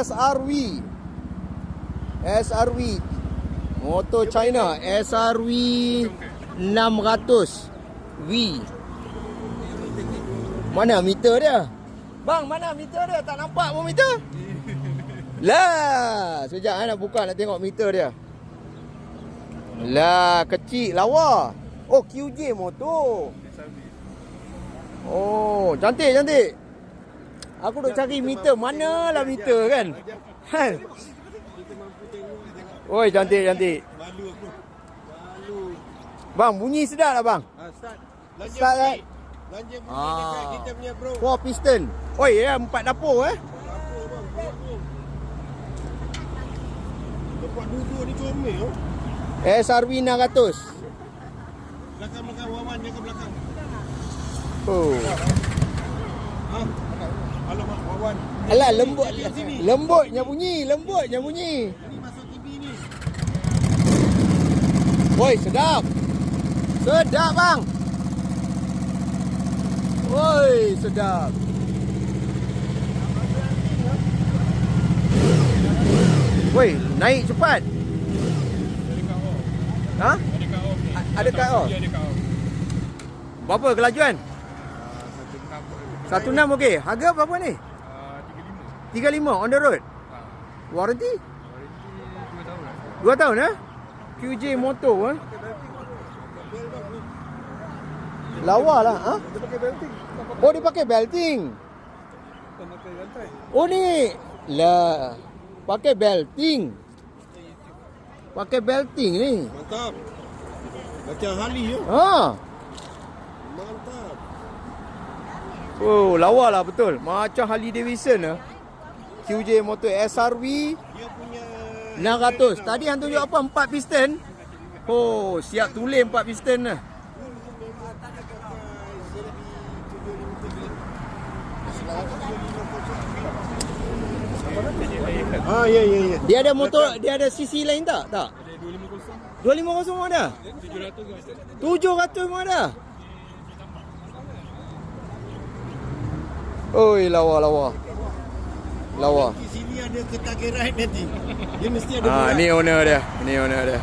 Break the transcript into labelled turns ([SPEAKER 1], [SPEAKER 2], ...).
[SPEAKER 1] SRV. SRV. Motor China SRV 600 V. Mana meter dia? Bang, mana meter dia? Tak nampak pun meter. Lah, sekejap eh, nak buka nak tengok meter dia. Lah, kecil lawa. Oh, QJ motor. Oh, cantik cantik. Aku duk cari meter. Mana lah meter kan? Kan? Oi, cantik cantik.
[SPEAKER 2] Malu aku. Malu.
[SPEAKER 1] Bang, bunyi sedap tak bang?
[SPEAKER 2] Ha, start. Lanja
[SPEAKER 1] Start, eh?
[SPEAKER 2] Lanja bunyi
[SPEAKER 1] Ah.
[SPEAKER 2] dekat kita punya bro.
[SPEAKER 1] Four piston. Oi, ya empat dapur eh.
[SPEAKER 2] Dapur bang, dapur. Dapat duduk ni comel oh.
[SPEAKER 1] SRV 600.
[SPEAKER 2] Belakang-belakang Wawan jaga belakang.
[SPEAKER 1] Oh. Alah lembut lembutnya bunyi, lembutnya bunyi.
[SPEAKER 2] Ini masuk TV ni.
[SPEAKER 1] Woi, sedap. Sedap bang. Woi, sedap. Woi, naik cepat. Ha? Ada kat off. Berapa kelajuan? Satu enam okey. Harga berapa ni? Tiga lima on the road. Warranty? Dua tahun eh? QJ motor eh? Lawa lah ha?
[SPEAKER 2] Dia pakai belting.
[SPEAKER 1] Oh dia pakai belting. Oh ni Lah Pakai belting Pakai belting ni
[SPEAKER 2] Mantap. Macam Harley yo.
[SPEAKER 1] Ha
[SPEAKER 2] Mantap.
[SPEAKER 1] Oh lawa lah betul Macam Harley Davidson lah QJ motor SRV
[SPEAKER 2] Dia punya
[SPEAKER 1] 600 Tadi hang tunjuk apa? 4 piston Oh siap tulis 4 piston lah
[SPEAKER 2] Ah ya ya ya.
[SPEAKER 1] Dia ada motor Dia ada CC lain tak? Tak 250 pun ada? 700 pun ada? Oi lawa lawa Lawa.
[SPEAKER 2] Di sini ada ketagiran nanti. Dia mesti ada
[SPEAKER 1] Ah ni owner dia. Ni owner dia